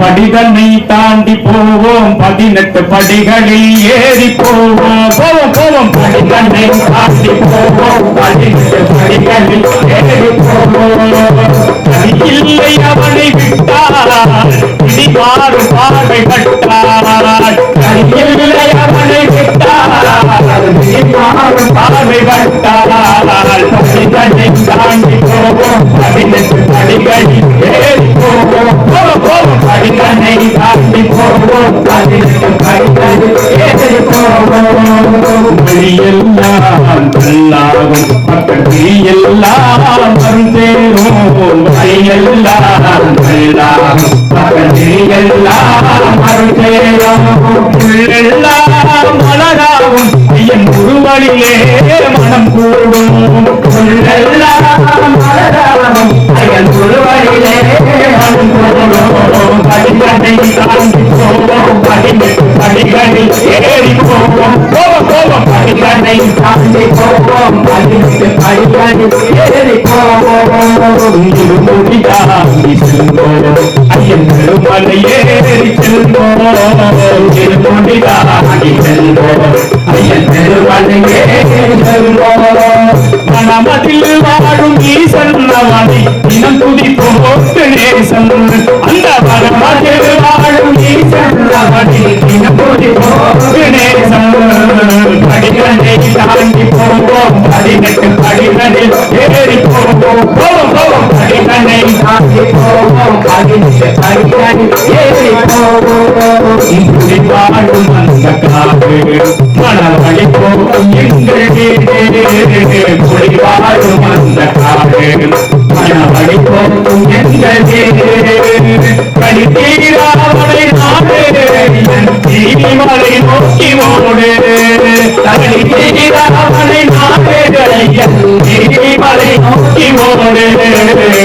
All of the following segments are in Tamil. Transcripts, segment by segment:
படிதனை தாண்டி போவோம். பதினெட்டு படிகளில் ஏறி போவோம். போவோம் போவோம். படிதனை தாண்டி போவோம். பதினெட்டு படிகளில் ஏறி போவோம். இல்லை அவனை விட்டார் இனி பார்வை கட்டார் இல்லை அவனை விட்டார் இனி பார்வை கட்டார் படிதனை தாண்டி போவோம். பதினெட்டு படிகளில் மக்கள் எல்லாம் மருந்தேறும் வழியெல்லாம் நல்லாகும் மக்கள் எல்லாம் மருந்தேறும் மலராகும் குருவழியே மனம் கூடும் புள்ளெல்லாம் மலராகும் என் குருவழியே படிகளை தாண்டி போவோம் படிகள் படிகளில் ஏறி போவோம் இருமுடி செல்வோம் ஐயன் பெருமலை ஏறி செல்வோம் செல்வோம் ஐயன் பெருமலை ஏறி செல்வோம் மனமதில் போவோம் பதினெட்டு படிகளில் ஏறி போவோம் போவோம் போவோம் படிகளை தாண்டி போவோம் பதினெட்டு படிகளில் ஏறி போவோம் இப்படி வாழும் அந்த காடு மனவழி போகும் எங்கள் வீடு குடி வாழும் அந்த காடு மனவழி போகும் எங்கள் வீடு கடி தீராமலை நாடு தீமலை நோக்கி நோக்கி ஓடு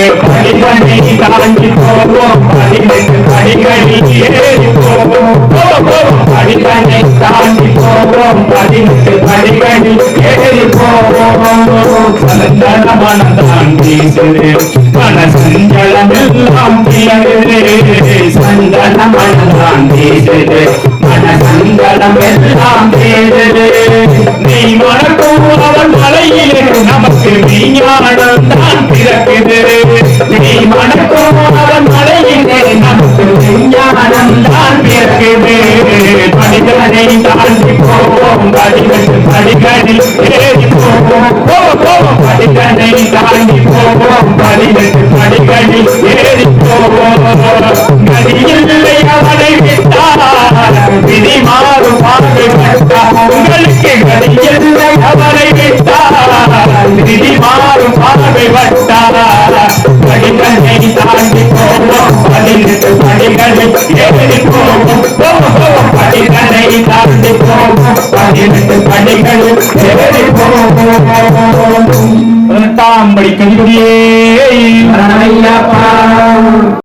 தாண்டி போவோம் பதினெட்டு படிகளில் ஏறி போவோம். போவோம் தாண்டி போவோம் பதினெட்டு படிகளில் ஏறி போவோம். சந்தன தாண்டி சென்று சஞ்சலம் எல்லாம் தீருது தாண்டி மன சஞ்சலம் எல்லாம் தீருது நீ மணக்கும் அவன் மலையிலே நமக்கு விஞ்ஞானம் தான் பிறக்குது. நீ மணக்கும் மலையிலே நமக்கு விஞ்ஞானம் தான் பிறக்குது. படிகளை தாண்டி போவோம் படிகள் படிகளில் பதினெட்டு படிகளில் ஏறி போவோம் தாம்படி கவிதையே. ஐயப்பா